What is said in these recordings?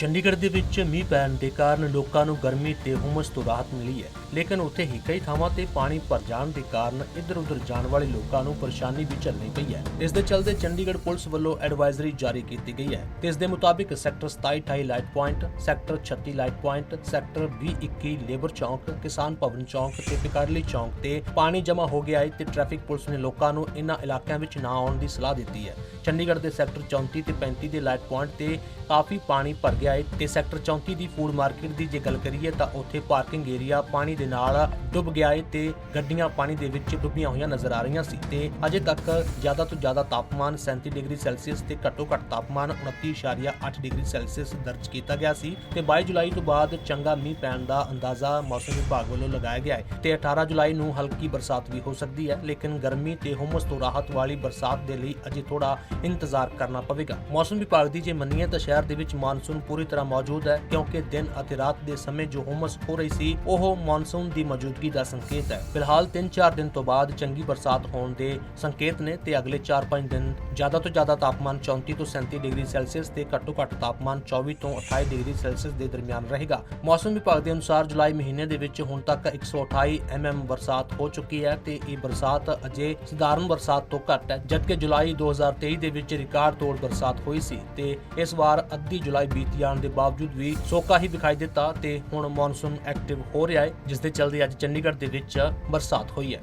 ਚੰਡੀਗੜ੍ਹ ਦੇ ਵਿੱਚ ਮੀਂਹ ਪੈਣ ਦੇ ਕਾਰਨ ਲੋਕਾਂ ਨੂੰ ਗਰਮੀ ਤੇ ਹੁਮਸ ਤੋਂ ਰਾਹਤ ਮਿਲੀ ਹੈ। ਲੇਕਿਨ ਉੱਥੇ ਹੀ ਕਈ ਥਾਵਾਂ ਤੇ ਪਾਣੀ ਭਰ ਜਾਣ ਦੇ ਕਾਰਨ ਇੱਧਰ-ਉੱਧਰ ਜਾਣ ਵਾਲੇ ਲੋਕਾਂ ਨੂੰ ਪਰੇਸ਼ਾਨੀ ਵੀ ਝੱਲਣੀ ਪਈ ਹੈ। ਇਸ ਦੇ ਚੱਲਦੇ ਚੰਡੀਗੜ੍ਹ ਪੁਲਿਸ ਵੱਲੋਂ ਐਡਵਾਈਜ਼ਰੀ ਜਾਰੀ ਕੀਤੀ ਗਈ ਹੈ। ਤੇ ਇਸ ਦੇ ਮੁਤਾਬਿਕ sector 27 28 light point, sector 36 light point, sector 20 21 labour chowk, Kisan Bhawan ਚੌਂਕ ਤੇ ਪਿਕਾਰਲੀ ਚੌਂਕ ਤੇ ਪਾਣੀ ਜਮ੍ਹਾਂ ਹੋ ਗਿਆ ਹੈ ਤੇ ਟ੍ਰੈਫਿਕ ਪੁਲਿਸ ਨੇ ਲੋਕਾਂ ਨੂੰ ਇਨ੍ਹਾਂ ਇਲਾਕਿਆਂ ਵਿੱਚ ਨਾ ਆਉਣ ਦੀ ਸਲਾਹ ਦਿੱਤੀ ਹੈ। ਚੰਡੀਗੜ੍ਹ ਦੇ ਸੈਕਟਰ 34 ਤੇ 35 ਦੇ ਲਾਈਟ ਪੁਆਇੰਟ ਤੇ ਕਾਫੀ ਪਾਣੀ ਭਰ ਗਿਆ ਹੈ ਤੇ ਸੈਕਟਰ 34 ਦੀ ਫੂਡ ਮਾਰਕੀਟ ਦੀ ਜੇ ਗੱਲ ਕਰੀਏ ਤਾਂ ਉੱਥੇ ਪਾਰਕਿੰਗ ਏਰੀਆ ਪਾਣੀ ਦੇ ਨਾਲ ਡੁੱਬ ਗਿਆ ਹੈ ਤੇ ਗੱਡੀਆਂ ਪਾਣੀ ਦੇ ਵਿੱਚ ਡੁੱਬੀਆਂ ਹੋਈਆਂ ਨਜ਼ਰ ਆ ਰਹੀਆਂ ਸੀ ਤੇ ਅਜੇ ਤੱਕ ਜ਼ਿਆਦਾ ਤੋਂ ਜ਼ਿਆਦਾ ਤਾਪਮਾਨ 37 ਡਿਗਰੀ ਸੈਲਸੀਅਸ ਤੇ ਘੱਟੋ ਘੱਟ ਤਾਪਮਾਨ 29.8 ਡਿਗਰੀ ਸੈਲਸੀਅਸ ਦਰਜ ਕੀਤਾ ਗਿਆ ਸੀ ਤੇ 22 ਜੁਲਾਈ ਤੋਂ ਬਾਅਦ ਚੰਗਾ ਮੀਂਹ ਪੈਣ ਦਾ ਅੰਦਾਜ਼ਾ ਮੌਸਮ ਵਿਭਾਗ ਵੱਲੋਂ ਲਗਾਇਆ ਗਿਆ ਹੈ ਤੇ 18 ਜੁਲਾਈ ਨੂੰ ਹਲਕੀ ਬਰਸਾਤ ਵੀ ਹੋ ਸਕਦੀ ਹੈ, ਲੇਕਿਨ ਗਰਮੀ ਤੇ ਹੁਮਸ ਤੋਂ ਰਾਹਤ ਵਾਲੀ ਬਰਸਾਤ ਦੇ ਲਈ ਅਜੇ ਥੋੜਾ ਇੰਤਜ਼ਾਰ ਕਰਨਾ ਪਵੇਗਾ। ਮੌਸਮ ਵਿਭਾਗ ਦੀ ਜੇ ਮੰਨੀਏ ਤਾਂ ਸ਼ਹਿਰ ਦੇ ਵਿੱਚ ਮਾਨਸੂਨ ਪੂਰੀ ਤਰ੍ਹਾਂ ਮੌਜੂਦ ਹੈ, ਕਿਉਂਕਿ ਦਿਨ ਅਤੇ ਰਾਤ ਦੇ ਸਮੇਂ ਜੋ ਹੁਮਸ ਹੋ ਰਹੀ ਸੀ, ਉਹ ਮਾਨਸੂਨ ਦੀ ਮੌਜੂਦਗੀ ਦਾ ਸੰਕੇਤ ਹੈ। ਫਿਲਹਾਲ 3-4 ਦਿਨ ਤੋਂ ਬਾਅਦ ਚੰਗੀ ਬਰਸਾਤ ਹੋਣ ਦੇ ਸੰਕੇਤ ਨੇ ਤੇ ਅਗਲੇ 4-5 ਦਿਨ ਜ਼ਿਆਦਾ ਤੋਂ ਜ਼ਿਆਦਾ ਤਾਪਮਾਨ 34 ਤੋਂ 37 ਡਿਗਰੀ ਸੈਲਸੀਅਸ ਤੇ ਘੱਟੋ ਘੱਟ ਤਾਪਮਾਨ 24 ਤੋਂ 28 ਡਿਗਰੀ ਸੈਲਸੀਅਸ ਦੇ ਦਰਮਿਆਨ ਰਹੇਗਾ। ਮੌਸਮ ਵਿਭਾਗ ਦੇ ਅਨੁਸਾਰ ਜੁਲਾਈ ਮਹੀਨੇ ਦੇ ਵਿੱਚ ਹੁਣ ਤੱਕ 128 ਐਮਐਮ ਬਰਸਾਤ ਹੋ ਚੁੱਕੀ ਹੈ ਤੇ ਇਹ ਬਰਸਾਤ ਅਜੇ ਸਧਾਰਨ ਬਰਸਾਤ ਤੋਂ ਘੱਟ ਹੈ, ਜਦਕਿ ਜੁਲਾਈ 2023 ਦੇ ਵਿੱਚ ਰਿਕਾਰਡ ਤੋੜ ਬਰਸਾਤ ਹੋਈ ਸੀ ਤੇ ਇਸ ਵਾਰ ਅੱਧੀ ਜੁਲਾਈ ਬੀਤ ਜਾਣ ਦੇ ਬਾਵਜੂਦ ਵੀ ਸੋਕਾ ਹੀ ਦਿਖਾਈ ਦਿੱਤਾ ਤੇ ਹੁਣ ਮੌਨਸੂਨ ਐਕਟਿਵ ਹੋ ਰਿਹਾ ਹੈ, ਜਿਸ ਦੇ ਚੱਲਦੇ ਅੱਜ ਚੰਡੀਗੜ੍ਹ ਦੇ ਵਿੱਚ ਬਰਸਾਤ ਹੋਈ ਹੈ।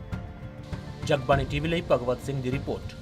ਜਗਬਾਣੀ ਟੀਵੀ ਲਈ ਭਗਵਤ ਸਿੰਘ ਦੀ ਰਿਪੋਰਟ।